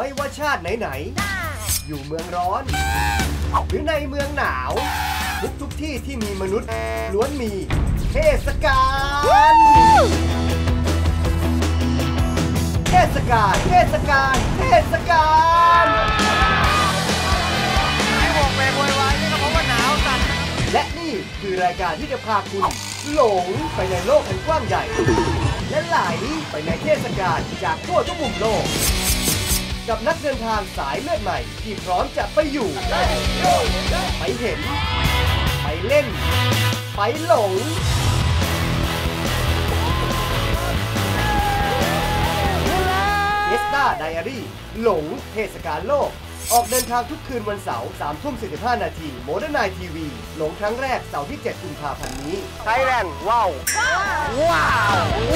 ไม่ว่าชาติไหนๆ อยู่เมืองร้อน หรือในเมืองหนาว ทุกทุกๆที่ที่มีมนุษย์ล้วนมีเทศกาล เทศกาล เทศกาล เทศกาล ที่บอกเบรกโวยวายนี่ก็เพราะว่าหนาวสั่นและนี่คือรายการที่จะพาคุณหลงไปในโลกอันกว้างใหญ่ และไหลไปในเทศกาลจากทั่วทุกมุมโลก กับนักเดินทางสายเลือดใหม่ ที่พร้อมจะไปอยู่ ไปเห็น ไปเล่น ไปหลง เอสตาไดอารี่ หลงเทศกาลโลก ออกเดินทางทุกคืนวันเสาร์3ทุ่ม45นาทีโมเดิร์นไนทีวีหลงครั้งแรกเสาร์ที่ 7 กุมภาพันธ์นี้ ไทยแลนด์ว้าว ว้าว